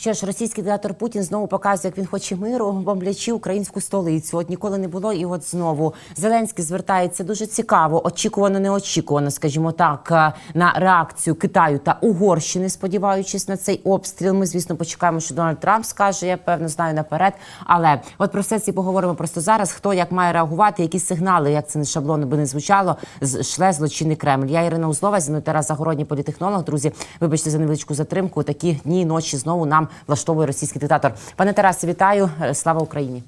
Що ж, російський диктатор Путін знову показує, як він хоче миру, бомблячи українську столицю. От ніколи не було, і от знову Зеленський звертається дуже цікаво, очікувано, неочікувано, скажімо так, е, на реакцію Китаю та Угорщини, сподіваючись на цей обстріл. Ми, звісно, почекаємо, що Дональд Трамп скаже. Я певно знаю наперед. Але от про все це поговоримо просто зараз. Хто як має реагувати, які сигнали, як це не шаблонно би не звучало, шле злочинний Кремль. Я Ірина Узлова, зі мною Тарас Загородній політехнолог. Друзі, вибачте за невеличку затримку. Такі дні і ночі знову нам влаштовує російський диктатор. Пане Тарасе, вітаю! Е, Слава Україні!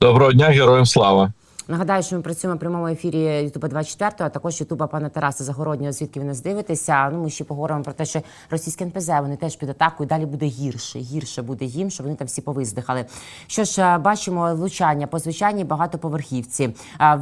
Доброго дня, героям слава. Нагадаю, що ми працюємо в прямому ефірі Ютуба 24, а також Ютуба пана Тараса Загороднього, звідки ви нас дивитеся. Ну ми ще поговоримо про те, що російське НПЗ вони теж під атакою. Далі буде гірше. Гірше буде їм, що вони там всі повиздихали. Що ж, е, бачимо влучання по звичайній багатоповерхівці.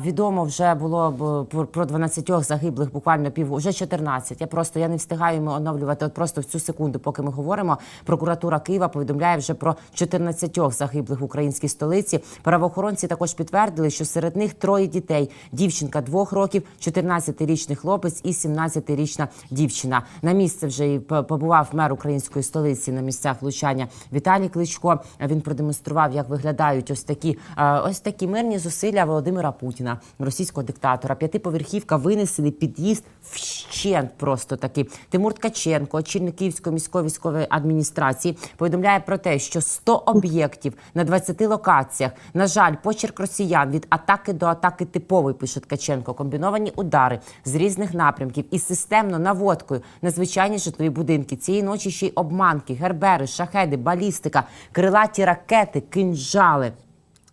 Відомо вже було про 12 загиблих, буквально пів вже 14. Я просто я не встигаю ми оновлювати. От просто в цю секунду, поки ми говоримо. Прокуратура Києва повідомляє вже про 14 загиблих в українській столиці. Правоохоронці також підтвердили, що серед них троє дітей: дівчинка двох років, 14-річний хлопець і 17-річна дівчина. На місце вже і побував мер української столиці на місцях влучання Віталій Кличко. Він продемонстрував, як виглядають ось такі е, ось такі мирні зусилля Володимира Путіна, російського диктатора. П'ятиповерхівка винесений під'їзд вщент просто таки. Тимур Ткаченко, очільник Київської міської військової адміністрації, повідомляє про те, що 100 об'єктів на 20 локаціях. На жаль, почерк росіян від атаки до атаки типовий, пише Ткаченко. Комбіновані удари з різних напрямків і системно наводкою на звичайні житлові будинки. Цієї ночі ще й обманки, гербери, шахеди, балістика, крилаті ракети, кинжали.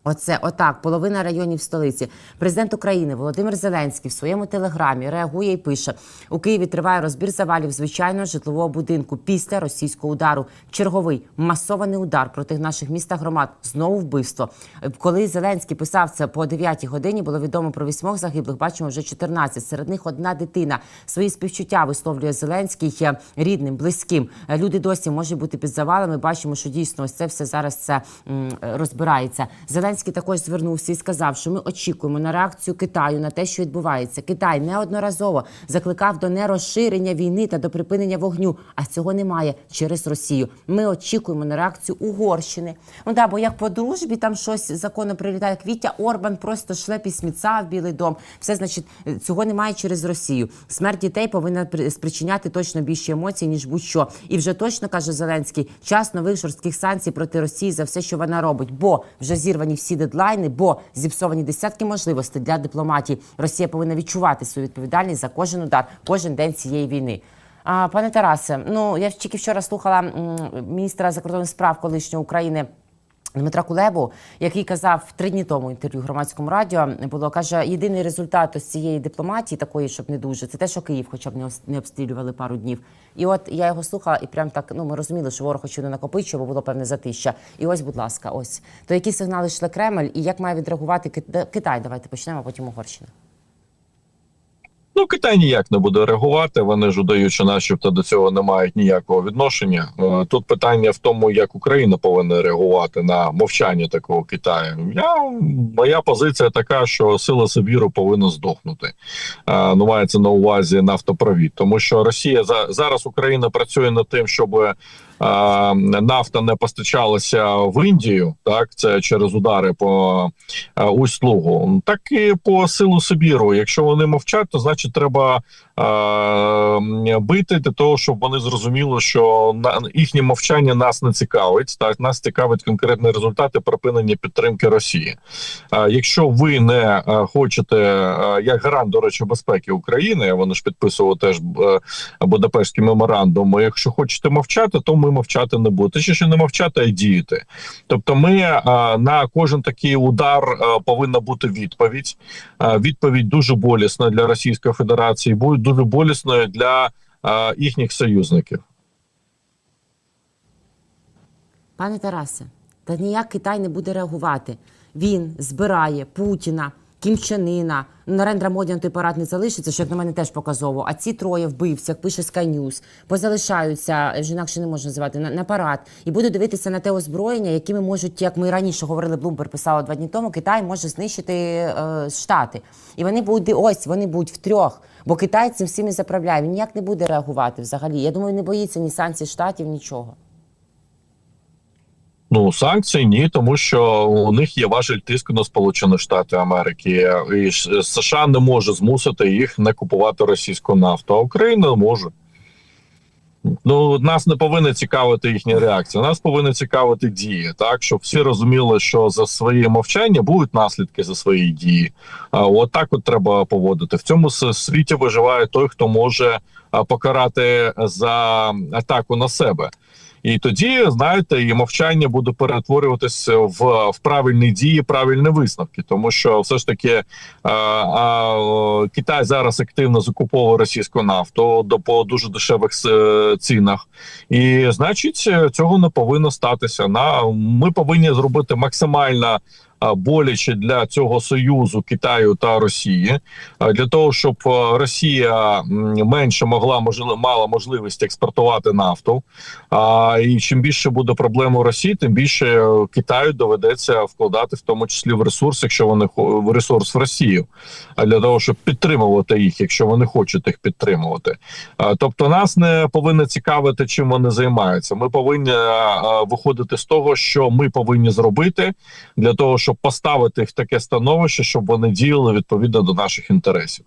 Оце отак, половина районів столиці. Президент України Володимир Зеленський в своєму телеграмі реагує і пише: у Києві триває розбір завалів звичайного житлового будинку після російського удару. Черговий масований удар проти наших міст та громад. Знову вбивство. Коли Зеленський писав це по 9 годині, було відомо про вісьмох загиблих. Бачимо вже 14. Серед них одна дитина. Свої співчуття висловлює Зеленський рідним, близьким. Люди досі можуть бути під завалами. Бачимо, що дійсно ось це все зараз це розбирається. Зеленський також звернувся і сказав, що ми очікуємо на реакцію Китаю на те, що відбувається. Китай неодноразово закликав до нерозширення війни та до припинення вогню. А цього немає через Росію. Ми очікуємо на реакцію Угорщини. Ну да, бо як по дружбі там щось законно прилітає. Квітя Орбан просто шле письміця в Білий дом. Все значить, цього немає через Росію. Смерть дітей повинна при- спричиняти точно більше емоцій, ніж будь-що. І вже точно каже Зеленський, час нових жорстких санкцій проти Росії за все, що вона робить. Бо вже зірвані всі дедлайни, бо зіпсовані десятки можливостей для дипломатії. Росія повинна відчувати свою відповідальність за кожен удар, кожен день цієї війни. А, пане Тарасе, ну я тільки вчора слухала міністра закордонних справ колишньої України. Дмитра Кулебу, який казав три дні тому інтерв'ю громадському радіо, було каже: єдиний результат ось цієї дипломатії, такої, щоб не дуже, це те, що Київ, хоча б не обстрілювали пару днів. І от я його слухала, і прям так ну ми розуміли, що ворог очевидно накопичує, бо було певне затища. І ось, будь ласка, ось то які сигнали йшли Кремль, і як має відреагувати Китай? Давайте почнемо, а потім Угорщина. Ну, Китай ніяк не буде реагувати. Вони ж удають, що начебто до цього не мають ніякого відношення. Е, Тут питання в тому, як Україна повинна реагувати на мовчання такого Китаю. Я моя позиція така, що сила Сибіру повинна здохнути. Е, Ну, мається на увазі нафтопровід, тому що Росія за зараз Україна працює над тим, щоб нафта не постачалася в Індію. Так, це через удари по е, Усть-Лугу. Так і по силу Сибіру. Якщо вони мовчать, то значить треба е, бити для того, щоб вони зрозуміли, що на їхнє мовчання нас не цікавить. Так нас цікавить конкретні результати припинення підтримки Росії. Якщо ви не е, хочете, як гарант до речі, безпеки України, вони ж підписували теж Будапештський меморандум. Якщо хочете мовчати, то ми мовчати не будемо. Точніше, не мовчати, а й діяти. Тобто, ми е, на кожен такий удар е, повинна бути відповідь. Е, Відповідь дуже болісна для Російської Федерації, буде дуже болісною для їхніх союзників. Пане Тарасе, та ніяк Китай не буде реагувати. Він збирає Путіна, Кімчанина. Нарендра Моді парад не залишиться, що як на мене теж показово. А ці троє вбивців, як пише Sky News, позалишаються, вже інакше не можна називати, на, на парад. І будуть дивитися на те озброєння, якими можуть, як ми раніше говорили, Блумбер писала два дні тому, Китай може знищити е, Штати. І вони будуть ось, вони будуть втрьох. Бо Китай цим всім і заправляє. Він ніяк не буде реагувати взагалі. Я думаю, не боїться ні санкцій штатів, нічого. Ну, санкції ні, тому що у них є важель тиску на Сполучені Штати Америки, і США не може змусити їх не купувати російську нафту, а Україна може. Ну, нас не повинна цікавити їхня реакція. Нас повинна цікавити дії, так щоб всі розуміли, що за своє мовчання будуть наслідки за свої дії. А от так от треба поводити. В цьому світі виживає той, хто може покарати за атаку на себе. І тоді, знаєте, і мовчання буде перетворюватися в, в правильні дії, правильні висновки, тому що все ж таки а, а, Китай зараз активно закуповує російську нафту до по дуже дешевих е, цінах, і значить, цього не повинно статися. На ми повинні зробити максимально. Боляче для цього союзу Китаю та Росії для того, щоб е, Росія менше могла мала можливість експортувати нафту. А і чим більше буде проблем у Росії, тим більше е, Китаю доведеться вкладати, в тому числі в ресурс, якщо вони в ресурс в Росію, а для того, щоб підтримувати їх, якщо вони хочуть їх підтримувати. Тобто, нас не повинно цікавити, чим вони займаються. Ми повинні виходити з того, що ми повинні зробити для того, щоб поставити їх в таке становище, щоб вони діяли відповідно до наших інтересів.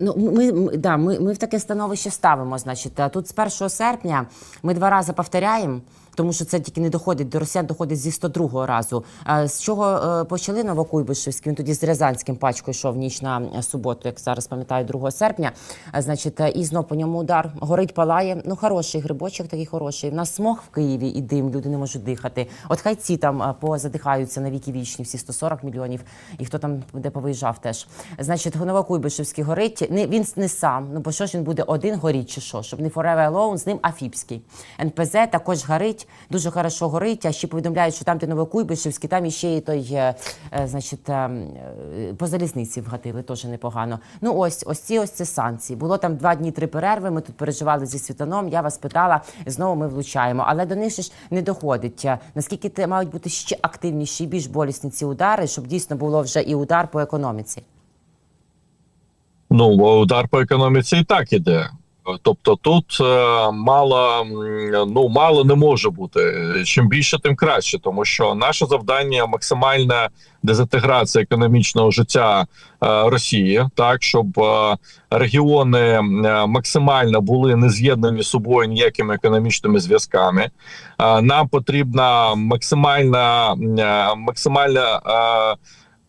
Ну, ми, ми, да, ми, ми в таке становище ставимо. Значить, А тут з 1 серпня ми два рази повторяємо, тому що це тільки не доходить до росіян, доходить зі 102-го разу. З чого е, почали Новокуйбишевський? Він тоді з Рязанським пачкою йшов ніч на е, суботу, як зараз пам'ятаю, 2 серпня. А, значить, е, і знов по ньому удар. Горить, палає. Ну, хороший грибочок такий хороший. В нас смог в Києві і дим, люди не можуть дихати. От хай ці там е, позадихаються на віки вічні, всі 140 мільйонів, і хто там де повиїжджав теж. Значить, Новокуйбишевський горить. Не він не сам. Ну бо що ж він буде один горіть чи що? Щоб не Forever Alone, з ним Афіпський. НПЗ також горить, дуже хорошо горить. А ще повідомляють, що там, де Новокуйбишевський, там іще і той, е, е, значить, е, по залізниці вгатили, теж непогано. Ну ось, ось ці ось ці санкції. Було там два дні, три перерви. Ми тут переживали зі світаном. Я вас питала, знову ми влучаємо. Але до них ж не доходить. Наскільки те мають бути ще активніші більш болісні ці удари, щоб дійсно було вже і удар по економіці. Ну, удар по економіці і так іде. Тобто тут е, мало ну мало не може бути. Чим більше, тим краще, тому що наше завдання максимальна дезінтеграція економічного життя е, Росії, так щоб е, регіони максимально були не з'єднані з собою ніякими економічними зв'язками. Нам потрібна максимальна максимальна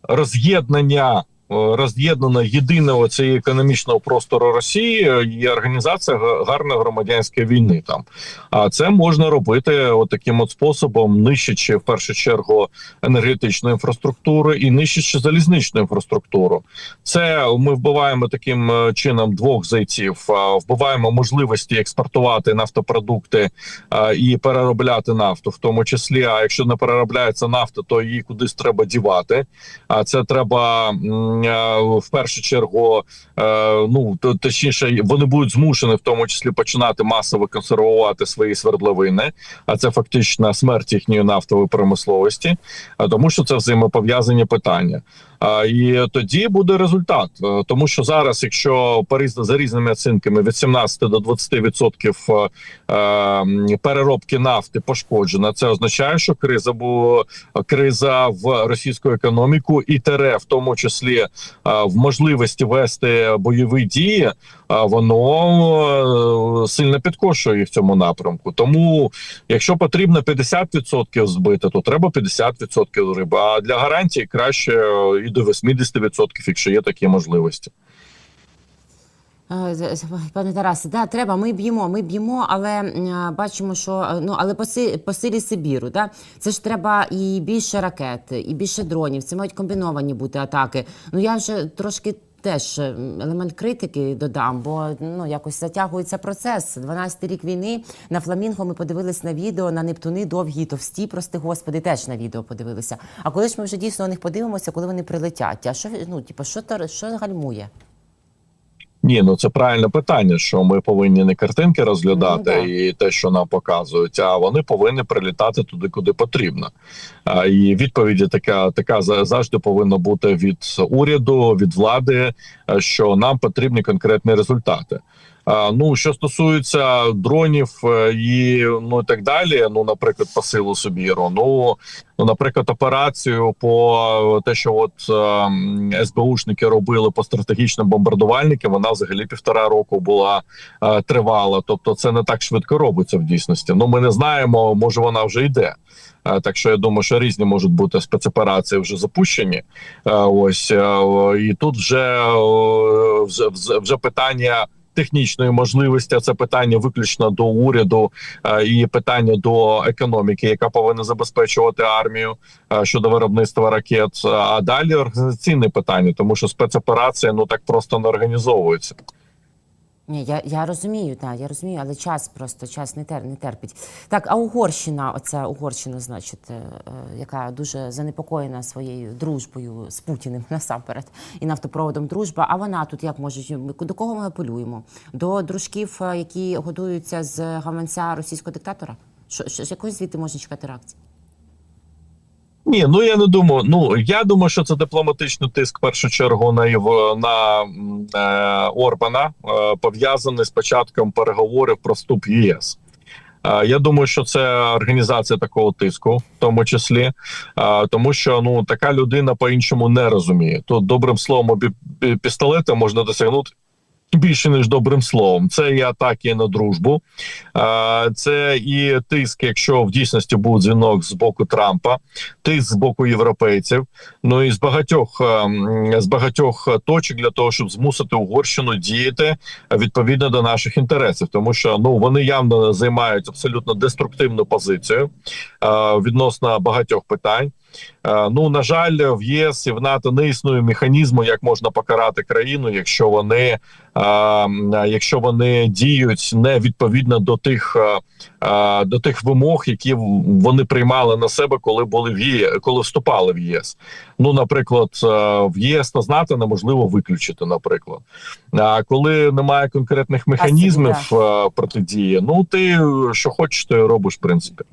роз'єднання е, роз'єднано єдиного цієї економічного простору Росії е, є організація га- гарної громадянської війни. Там а це можна робити от таким от способом, нищачи в першу чергу енергетичну інфраструктуру і нищачи залізничну інфраструктуру. Це ми вбиваємо таким е, чином двох зайців. Вбиваємо можливості експортувати нафтопродукти і переробляти нафту, в тому числі. А якщо не переробляється нафта, то її кудись треба дівати. А це треба в першу чергу. е, Ну точніше, вони будуть змушені в тому числі починати масово консервувати свої свердловини. А це фактично смерть їхньої нафтової промисловості, а тому, що це взаємопов'язані питання. І тоді буде результат, Е, тому що зараз, якщо за різними оцінками від 17 до 20 відсотків е, переробки нафти пошкоджена, це означає, що криза бу криза в російську економіку і тере, в тому числі е, в можливості вести бойові дії, воно е, сильно підкошує в цьому напрямку. Тому, якщо потрібно 50% збити, то треба 50% риби. А для гарантії краще е, і до 80%, якщо є такі можливості. Е, Пане Тарасе, да, треба. Ми б'ємо, ми б'ємо, але а, бачимо, що е, ну але по силі, по силі Сибіру, да це ж треба і більше ракет, і більше дронів. Це мають комбіновані бути атаки. Ну я вже трошки. Теж е, елемент критики додам, бо ну якось затягується процес. 12-й рік війни на фламінго ми подивились на відео на Нептуни довгі, товсті, прости господи, теж на відео подивилися. А коли ж ми вже дійсно на них подивимося, коли вони прилетять? А що ну, типу, що що гальмує? Ні, ну це правильне питання, що ми повинні не картинки розглядати Ну, і те, що нам показують, а вони повинні прилітати туди, куди потрібно. А, і відповіді така така за- завжди повинна бути від уряду, від влади, е, що нам потрібні конкретні результати. Ну що стосується дронів е, і ну і так далі. Ну, наприклад, по силу Собіру. Ну ну, наприклад, операцію по те, що от е, СБУшники робили по стратегічним бомбардувальникам, вона взагалі півтора року була е, тривала. Тобто, це не так швидко робиться в дійсності. Ну ми не знаємо, може вона вже йде. Е, Так що я думаю, що різні можуть бути спецоперації вже запущені. Е, Ось і тут вже вже- вже питання. Технічної можливості це питання виключно до уряду е, і питання до економіки, яка повинна забезпечувати армію е, щодо виробництва ракет. А далі організаційне питання, тому що спецоперація ну так просто не організовується. Ні, я, я розумію, так, я розумію, але час просто час не, тер, не терпить. Так, а Угорщина, оця Угорщина, значить, е, е, яка дуже занепокоєна своєю дружбою з Путіним насамперед і нафтопроводом дружба. А вона тут як може до кого ми апелюємо? До дружків, е, які годуються з гаманця російського диктатора? Що, що з якої звідти можна чекати реакції? Ні, ну я не думаю. Ну я думаю, що це дипломатичний тиск в першу чергу на Єв- на е, Орбана, е, пов'язаний з початком переговорів про вступ ЄС. Е, Я думаю, що це організація такого тиску, в тому числі, е, тому що ну така людина по-іншому не розуміє. Тут добрим словом обі- пі- пістолета можна досягнути більше ніж добрим словом. Це і атаки на дружбу, це і тиск, якщо в дійсності був дзвінок з боку Трампа, тиск з боку європейців. Ну і з багатьох з багатьох точок для того, щоб змусити Угорщину діяти відповідно до наших інтересів, тому що ну вони явно займають абсолютно деструктивну позицію відносно багатьох питань. Е, Ну на жаль, в ЄС і в НАТО не існує механізму, як можна покарати країну, якщо вони е, якщо вони діють не відповідно до тих е, до тих вимог, які вони приймали на себе, коли були в ЄС, коли вступали в ЄС. Ну, наприклад, в єС та з НАТО неможливо виключити. Наприклад, а коли немає конкретних механізмів протидії, ну ти що хочеш, то робиш, в принципі.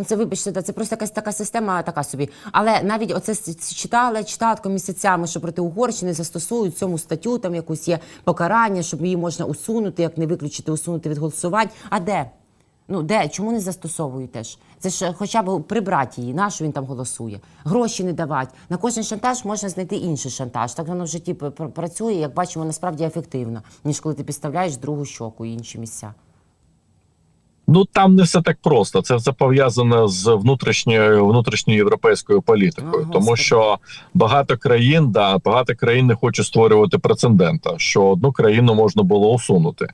Ну, це вибачте, це просто якась така система, така собі. Але навіть оце читали, читатко місяцями, що проти Угорщини застосують цьому статтю, там якусь є покарання, щоб її можна усунути, як не виключити, усунути від голосувань. А де? Ну де? Чому не застосовують теж? Це ж хоча б прибрати її, на що він там голосує? Гроші не давати. На кожен шантаж можна знайти інший шантаж. Так воно в житті пр- працює, як бачимо, насправді ефективно, ніж коли ти підставляєш другу щоку і інші місця. Ну там не все так просто. Це все пов'язане з внутрішньою внутрішньою європейською політикою, О, тому що багато країн, да багато країн не хочуть створювати прецедента, що одну країну можна було усунути,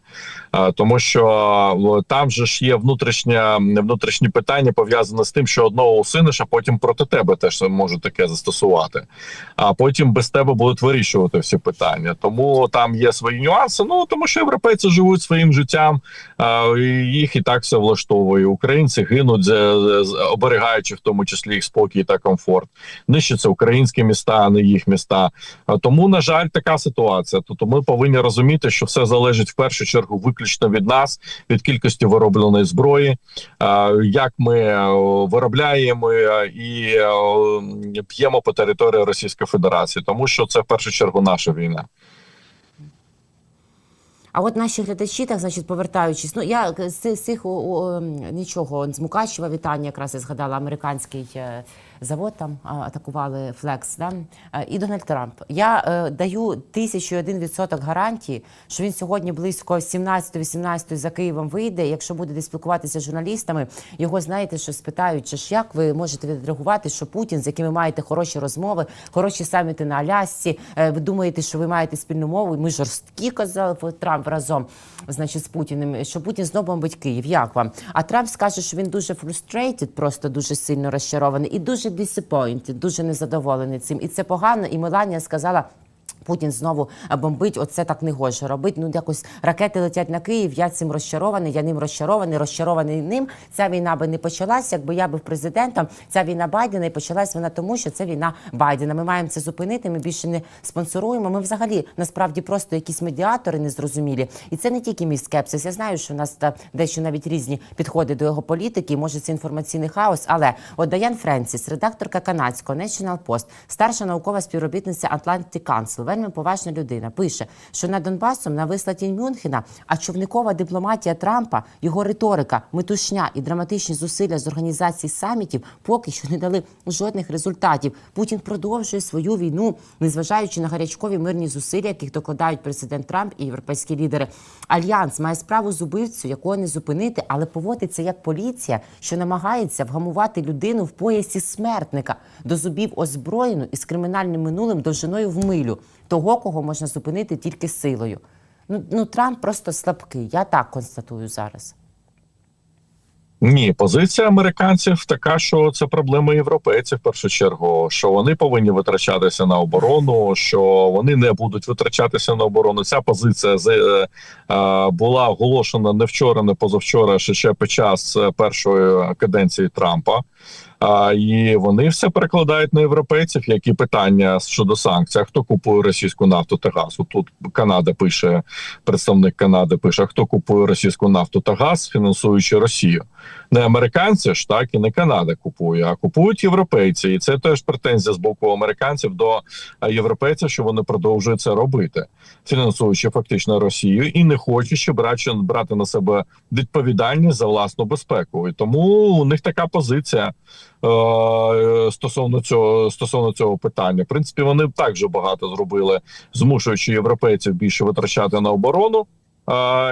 а, тому що там же ж є внутрішня внутрішні питання пов'язане з тим, що одного усинеш, а потім проти тебе теж можуть таке застосувати. А потім без тебе будуть вирішувати всі питання. Тому там є свої нюанси. Ну тому що європейці живуть своїм життям. А, і їх і так все влаштовує. Українці гинуть, оберігаючи в тому числі їх спокій та комфорт. Нищаться українські міста, а не їх міста. Тому, на жаль, така ситуація. Тобто, ми повинні розуміти, що все залежить в першу чергу виключно від нас, від кількості виробленої зброї, як ми е, виробляємо е, і е, п'ємо по території Російської Федерації, тому що це в першу чергу наша війна. А от наші глядачі, так значить, повертаючись, ну я з цих- о, нічого з Мукачева вітання, якраз я згадала американський е, завод. Там атакували Флекс. Да? Е, І Дональд Трамп. Я е, даю тисячу один відсоток гарантії, що він сьогодні близько 17-18 за Києвом вийде. Якщо буде десь спілкуватися з журналістами, його знаєте, що спитають, чи ж як ви можете відреагувати, що Путін, з яким ви маєте хороші розмови, хороші саміти на Алясці. е, Ви думаєте, що ви маєте спільну мову? Ми жорсткі казав Трамп разом, значить, з Путіним, що Путін знову бомбить Київ. Як вам? А Трамп скаже, що він дуже frustrated, просто дуже сильно розчарований і дуже disappointed, дуже незадоволений цим. І це погано. І Меланія сказала. Путін знову е, бомбить. Оце так не гоже робить. Ну якось ракети летять на Київ. Я цим розчарований. Я ним розчарований, розчарований ним. Ця війна би не почалася, якби я був президентом. Ця війна Байдена і почалась вона тому, що це війна Байдена. Ми маємо це зупинити. Ми більше не спонсоруємо. Ми взагалі насправді просто якісь медіатори незрозумілі. І це не тільки мій скепсис. Я знаю, що в нас та дещо навіть різні підходи до його політики. Може, це інформаційний хаос. Але от Даян Френсіс, редакторка канадського National Post, старша наукова співробітниця Atlantic Council, вельми поважна людина. Пише, що над Донбасом на вислаті Мюнхена, а човникова дипломатія Трампа, його риторика, метушня і драматичні зусилля з організації самітів поки що не дали жодних результатів. Путін продовжує свою війну, незважаючи на гарячкові мирні зусилля, яких докладають президент Трамп і європейські лідери. Альянс має справу з убивцю, якого не зупинити, але поводиться як поліція, що намагається вгамувати людину в поясі смертника до зубів озброєну і з кримінальним минулим довжиною в милю, того, кого можна зупинити тільки силою. Ну, ну Трамп просто слабкий. Я так констатую зараз. Ні, позиція американців така, що це проблема європейців в першу чергу. Що вони повинні витрачатися на оборону, що вони не будуть витрачатися на оборону. Ця позиція е, е, була оголошена не вчора, не позавчора, ще під час е, першої каденції Трампа. А, і вони все перекладають на європейців. Які питання щодо санкцій? Хто купує російську нафту та газ? Тут Канада пише, представник Канади пише: хто купує російську нафту та газ, фінансуючи Росію? Не американці ж так і не Канада купує, а купують європейці, і це теж претензія з боку американців до е, європейців, що вони продовжують це робити, фінансуючи фактично Росію і не хочучи брати, брати на себе відповідальність за власну безпеку. І тому у них така позиція е, стосовно цього стосовно цього питання. В принципі, вони також багато зробили, змушуючи європейців більше витрачати на оборону.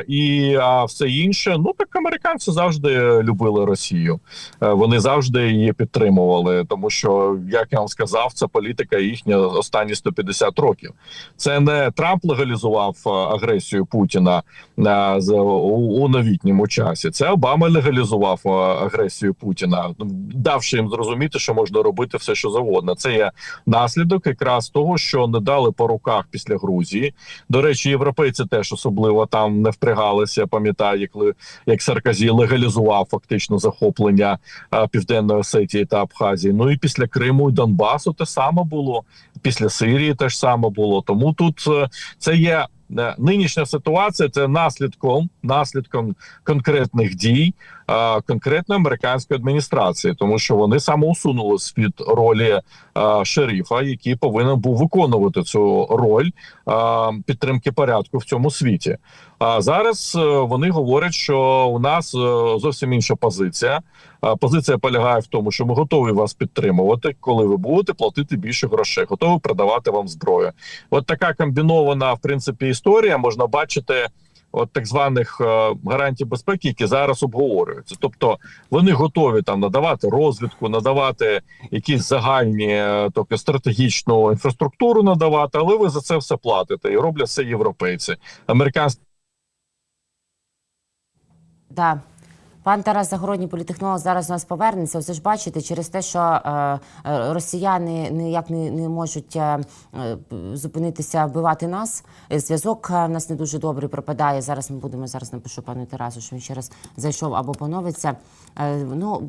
І а все інше, ну так американці завжди любили Росію. Е, Вони завжди її підтримували, тому що, як я вам сказав, це політика їхня останні 150 років. Це не Трамп легалізував е, агресію Путіна е, у, новітньому часі. Це Обама легалізував агресію Путіна, давши їм зрозуміти, що можна робити все, що завгодно. Це є наслідок якраз того, що не дали по руках після Грузії. До речі, європейці теж особливо там не впрягалися. Пам'ятаю, як як Сарказі легалізував фактично захоплення е, південної Осетії та Абхазії. Ну і після Криму і Донбасу те саме було. Після Сирії теж саме було. Тому тут е, це є. е, Нинішня ситуація це наслідком наслідком конкретних дій е, конкретної американської адміністрації, тому що вони самоусунули з ролі шерифа, який повинен був виконувати цю роль підтримки порядку в цьому світі. А зараз вони говорять, що у нас зовсім інша позиція. Позиція полягає в тому, що ми готові вас підтримувати, коли ви будете платити більше грошей, готові продавати вам зброю. От така комбінована в принципі історія можна бачити. От так званих е, гарантій безпеки, які зараз обговорюються, тобто вони готові там надавати розвідку, надавати якісь загальні, е, тобто стратегічну інфраструктуру надавати, але ви за це все платите і роблять це європейці. Американські Да. Пан Тарас Загородній політехнолог зараз у нас повернеться. Оце ж бачите, через те, що е, е, росіяни ніяк не, не можуть е, е, зупинитися вбивати нас. е, Зв'язок в нас не дуже добрий пропадає. Зараз ми будемо зараз напишу пану Тарасу, що він ще раз зайшов або поновиться. Е, ну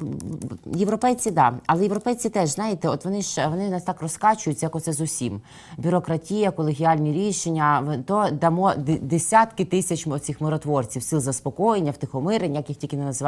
європейці, да, але європейці теж знаєте, от вони ж вони нас так розкачуються, як оце з усім. Бюрократія, колегіальні рішення. То дамо десятки тисяч цих миротворців, сил заспокоєння, втихомирення, як їх тільки не називають.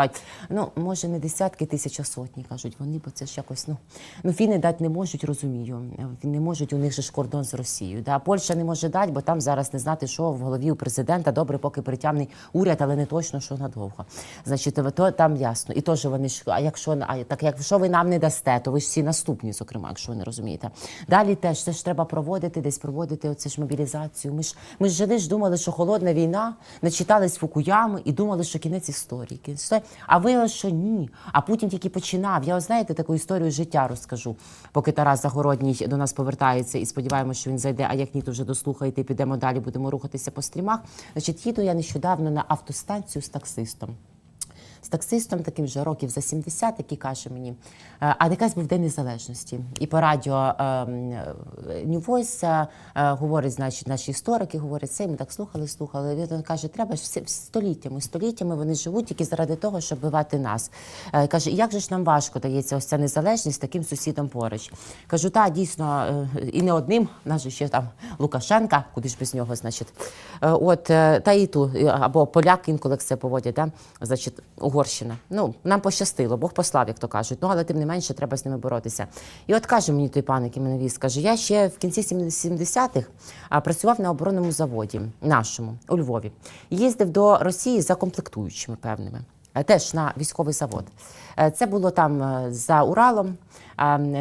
Ну може не десятки тисяч, а сотні кажуть. Вони, бо це ж якось ну ну фіни дати не можуть, розумію. Не можуть у них же ж кордон з Росією. Да, Польща не може дати, бо там зараз не знати, що в голові у президента. Добре, поки притямний уряд, але не точно, що надовго. Значить, то там ясно. І теж вони ж, а якщо а так, якщо ви нам не дасте, то ви ж всі наступні, зокрема, якщо ви не розумієте. Далі теж це ж треба проводити, десь проводити оце ж мобілізацію. Ми ж ми ж жили ж думали, що холодна війна, начитались Фукуями і думали, що кінець історії. А виявилось, що ні. А Путін тільки починав. Я знаєте таку історію життя розкажу, поки Тарас Загородній до нас повертається і сподіваємося, що він зайде. А як ні, то вже дослухаєте, підемо далі, будемо рухатися по стрімах. Значить, їду я нещодавно на автостанцію з таксистом. З таксистом, таким вже років за 70, який каже мені, е, а якась був День Незалежності. І по радіо е, е, New Voice е, говорить, значить, наші історики говорять це, ми так слухали, слухали. Він каже, треба ж століттями, століттями вони живуть тільки заради того, щоб вбивати нас. Е, Каже, як же ж нам важко дається ось ця незалежність таким сусідом поруч. Кажу, так, дійсно, і не одним, наже ще там Лукашенка, куди ж без нього, значить. От, та і ту, або поляк інколи це поводять, да? значить, Угорщина. Ну нам пощастило, Бог послав, як то кажуть. Ну але тим не менше треба з ними боротися. І от каже мені той пан, який мене віз, каже: я ще в кінці 70-х працював на оборонному заводі нашому у Львові. Їздив до Росії за комплектуючими певними. Е, Теж на військовий завод. Е, Це було там е, за Уралом,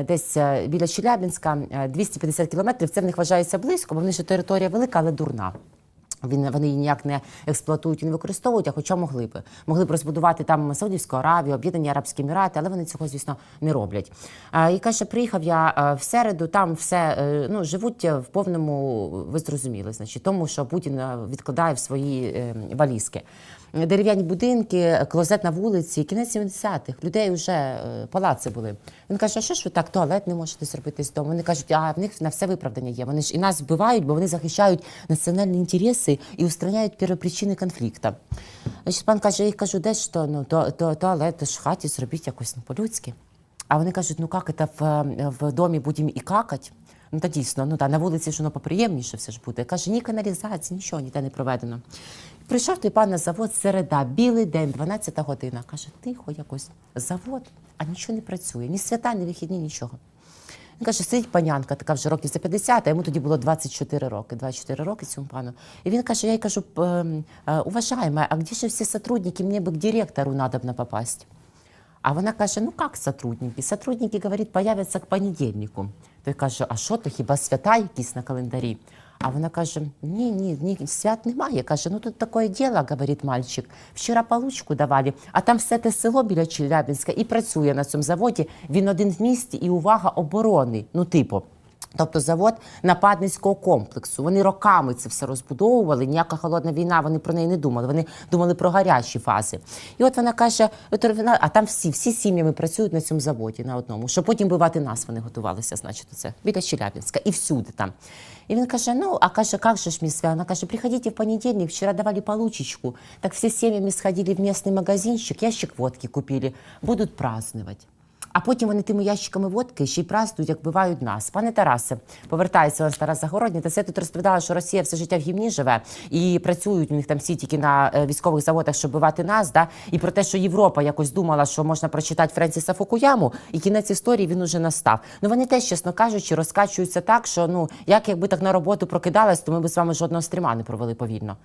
десь біля Челябінська, е, 250 кілометрів. Це в них вважається близько, бо в них ще територія велика, але дурна. Він вони її ніяк не експлуатують і не використовують, а хоча могли б. Могли б розбудувати там Саудівську Аравію, Об'єднані Арабські Емірати, але вони цього, звісно, не роблять. І каже, приїхав я е, в середу, там все е, ну, живуть в повному, ви зрозуміли, значить, тому що Путін е, відкладає в свої валізки. Дерев'яні будинки, клозет на вулиці, кінець 70-х. Людей вже е, палаци були. Він каже: а що ж ви так туалет не можете зробити з дому? Вони кажуть, а в них на все виправдання є. Вони ж і нас вбивають, бо вони захищають національні інтереси і устраняють первопричини конфлікту. Значить, пан каже, я їх кажу, де ж то, ну, то, то, туалет в хаті зробіть якось ну, по-людськи. А вони кажуть, ну як це в, в домі будемо і какать? Ну та дійсно, ну та на вулиці ж воно поприємніше все ж буде. Каже, ні каналізації, нічого ніде не проведено. Прийшов той пан на завод середа, білий день, 12 година. Каже, тихо якось завод, а нічого не працює. Ні свята, ні вихідні, нічого. Він каже, сидить панянка, така вже років за 50, а йому тоді було 24 роки. 24 роки цьому пану. І він каже: я їй кажу, «Ем, е, а где же всі сотрудники? Мені би к директору надо попасть. А вона каже: ну як сотрудники? Сотрудники, говорить, появляться к понедільнику. Той каже, а що то, хіба свята якісь на календарі? А вона каже: ні, ні, ні, свят немає. Каже, ну тут таке діло, говорить мальчик. Вчора получку давали, а там все те село біля Челябінська і працює на цьому заводі. Він один в місті і увага оборони. Ну, типу. Тобто завод нападницького комплексу. Вони роками це все розбудовували. Ніяка холодна війна, вони про неї не думали. Вони думали про гарячі фази. І от вона каже: а там всі, всі сім'ями працюють на цьому заводі на одному. Щоб потім бивати нас, вони готувалися, значить, це біля Челябінська і всюди там. І він каже: ну, а каже, как же ж міс Она каже, приходите в понедельник, вчера давали получечку. Так всі семьями сходили в місний магазинчик, ящик водки купили, будуть праздновать. А потім вони тими ящиками водки ще й празднують, як вбивають нас. Пане Тарасе, повертається у Тарас Загородній. Та це тут розповідала, що Росія все життя в гімні живе і працюють у них там всі тільки на е, військових заводах, щоб вбивати нас. Да? І про те, що Європа якось думала, що можна прочитати Френсіса Фукуяму, і кінець історії він уже настав. Ну вони теж, чесно кажучи, розкачуються так, що ну як якби так на роботу прокидалась, то ми б з вами жодного стріма не провели повільно.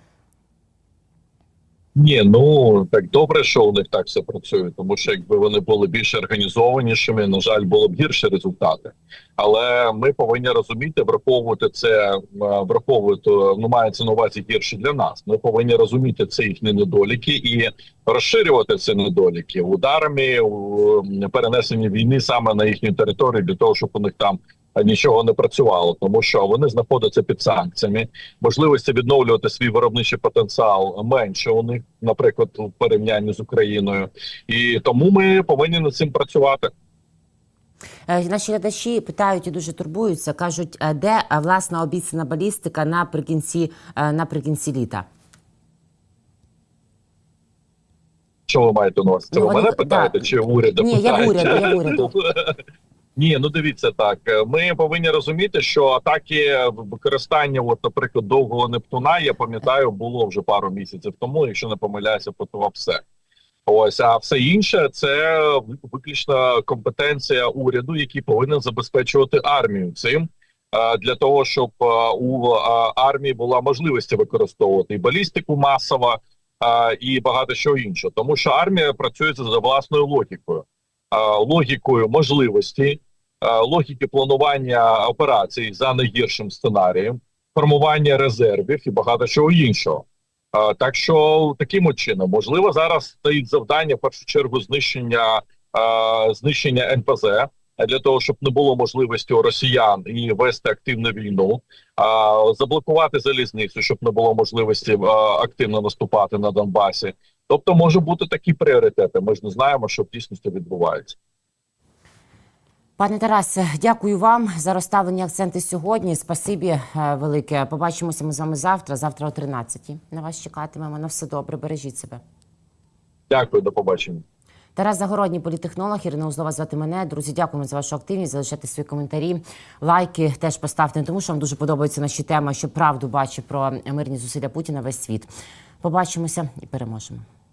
Ні, ну так добре, що у них так все працює, тому що якби вони були більш організованішими, на жаль, було б гірші результати. Але ми повинні розуміти, враховувати це, е, враховувати, ну мається на увазі гірше для нас. Ми повинні розуміти це їхні недоліки і розширювати ці недоліки ударами у перенесенні війни саме на їхню територію для того, щоб у них там нічого не працювало, тому що вони знаходяться під санкціями. Можливості відновлювати свій виробничий потенціал менше у них, наприклад, у порівнянні з Україною, і тому ми повинні над цим працювати. Е, Наші глядачі питають і дуже турбуються. кажуть, е, де е, власна обіцяна балістика наприкінці, наприкінці літа. Що ви маєте на увазі? Це Ну, ви мене питаєте, да. чи уряду Ні, я питаєте? уряду, я уряду. Ні, ну дивіться так. Ми повинні розуміти, що атаки використання, от, наприклад, довгого Нептуна, я пам'ятаю, було вже пару місяців тому, якщо не помиляюся, по все. Ось, а все інше це виключно компетенція уряду, який повинен забезпечувати армію цим е, для того, щоб е, у е, армії була можливість використовувати і балістику масово, е, і багато що іншого. Тому що армія працює за власною логікою, Е, логікою можливості, логіки планування операцій за найгіршим сценарієм, формування резервів і багато чого іншого. Так що таким чином можливо зараз стоїть завдання в першу чергу знищення знищення НПЗ для того, щоб не було можливості у росіян і вести активну війну, заблокувати залізницю, щоб не було можливості активно наступати на Донбасі. Тобто, може бути такі пріоритети. Ми ж не знаємо, що в дійсності відбувається. Пане Тарасе, дякую вам за розставлені акценти сьогодні. Спасибі е, велике. Побачимося ми з вами завтра. Завтра о 13-й. На вас чекатимемо. На все добре. Бережіть себе. Дякую, до побачення. Тарас Загородній, політехнолог, Ірина Узлова звати мене. Друзі, дякуємо за вашу активність. Залишайте свої коментарі, лайки теж поставте, не тому що вам дуже подобаються наші теми, що правду бачить про мирні зусилля Путіна весь світ. Побачимося і переможемо.